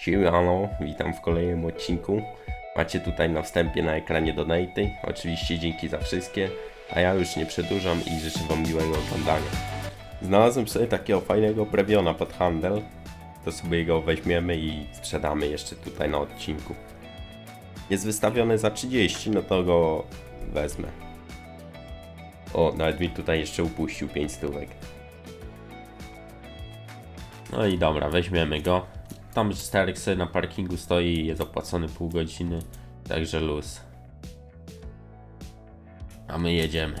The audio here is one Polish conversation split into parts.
Siemano, witam w kolejnym odcinku. Macie tutaj na wstępie na ekranie donaty. Oczywiście dzięki za wszystkie, a ja już nie przedłużam i życzę wam miłego oglądania. Znalazłem sobie takiego fajnego brewiona pod handel. To sobie go weźmiemy i sprzedamy jeszcze tutaj na odcinku. Jest wystawiony za 30, no to go wezmę. O, nawet mi tutaj jeszcze upuścił 5 stówek. No i dobra, weźmiemy go. Tam Starek sobie na parkingu stoi i jest opłacony pół godziny, także luz. A my jedziemy.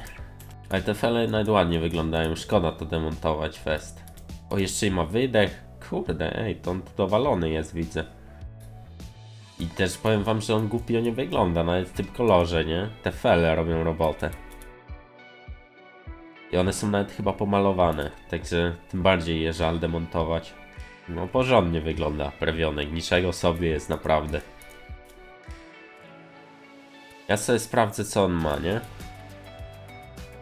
Ale te fele nawet ładnie wyglądają, szkoda to demontować fest. O, jeszcze i ma wydech. Kurde, ej, to on dowalony jest, widzę. I też powiem wam, że on głupio nie wygląda, nawet w tym kolorze, nie? Te fele robią robotę. I one są nawet chyba pomalowane, także tym bardziej je żal demontować. No porządnie wygląda prawionek, niczego sobie jest naprawdę. Ja sobie sprawdzę co on ma, nie?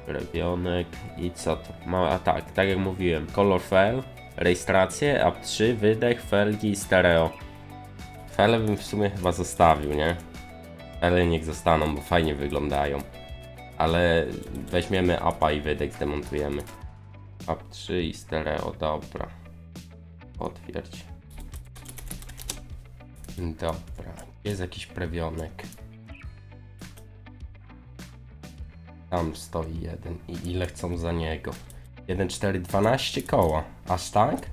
Prawionek i co to? Ma, a tak, tak jak mówiłem, kolor fel, rejestrację, app 3, wydech, felgi i stereo. Fele bym w sumie chyba zostawił, nie? Fele niech zostaną, bo fajnie wyglądają. Ale weźmiemy apa i wydech zdemontujemy. App 3 i stereo, dobra. Potwierdź. Dobra, jest jakiś prawionek. Tam stoi jeden. I ile chcą za niego? 1, 4, 12 koła. Aż tak?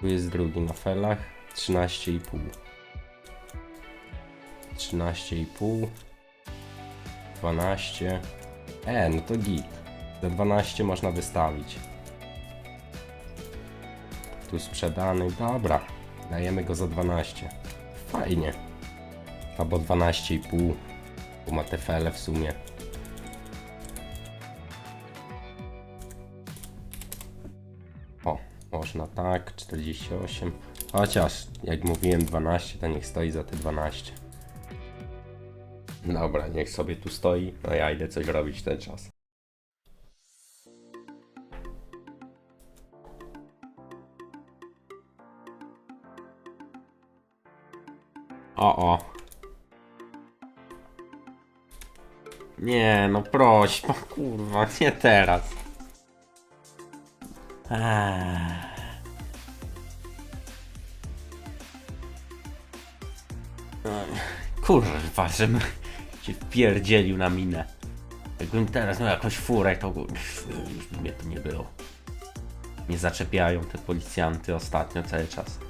Tu jest drugi na felach. 13,5. 13,5. 12. E, no to git. Za 12 można wystawić. Tu sprzedany, dobra. Dajemy go za 12. Fajnie. Albo 12,5. Bo ma te fele w sumie. O, można tak, 48. Chociaż, jak mówiłem 12, to niech stoi za te 12. Dobra, niech sobie tu stoi, no ja idę coś robić ten czas. O, o. Nie, no prośba, kurwa, nie teraz. Kurwa, żebym się wpierdzielił na minę. Jakbym teraz miał jakąś furę, to już by mnie tu nie było. Nie zaczepiają te policjanty ostatnio cały czas.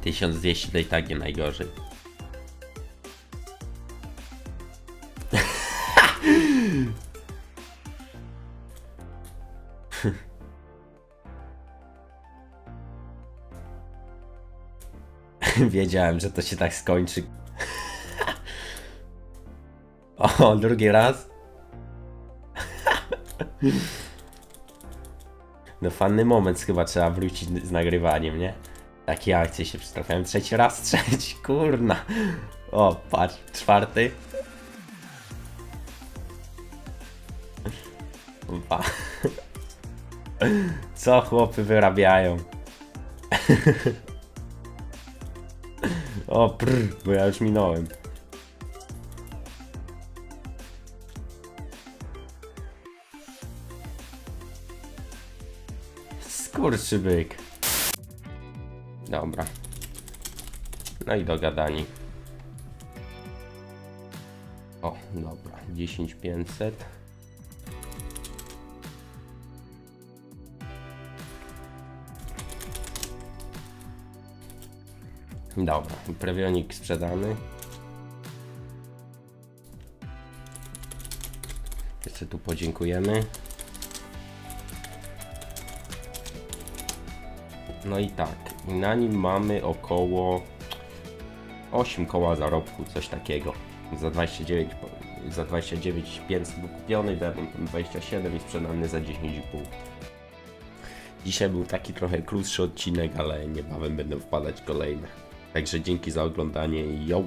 Tysiąc dwieście to i tak nie najgorzej. Wiedziałem, że to się tak skończy. O, drugi raz. No fajny moment chyba trzeba wrócić z nagrywaniem, nie? Takie akcje się przytrafiają. Trzeci raz, trzeci, kurna. O, patrz, czwarty. Ba. Co chłopy wyrabiają? O, prr, bo ja już minąłem. Skurczybyk. Dobra. No i dogadani. O, dobra. 10500. Dobra, prawionik sprzedany. Jeszcze tu podziękujemy. No i tak, na nim mamy około 8 koła zarobku, coś takiego. Za 29, po- za 29 500 był kupiony, dałem 27 i sprzedany za 10,5. Dzisiaj był taki trochę krótszy odcinek, ale niebawem będą wpadać kolejne. Także dzięki za oglądanie i yo!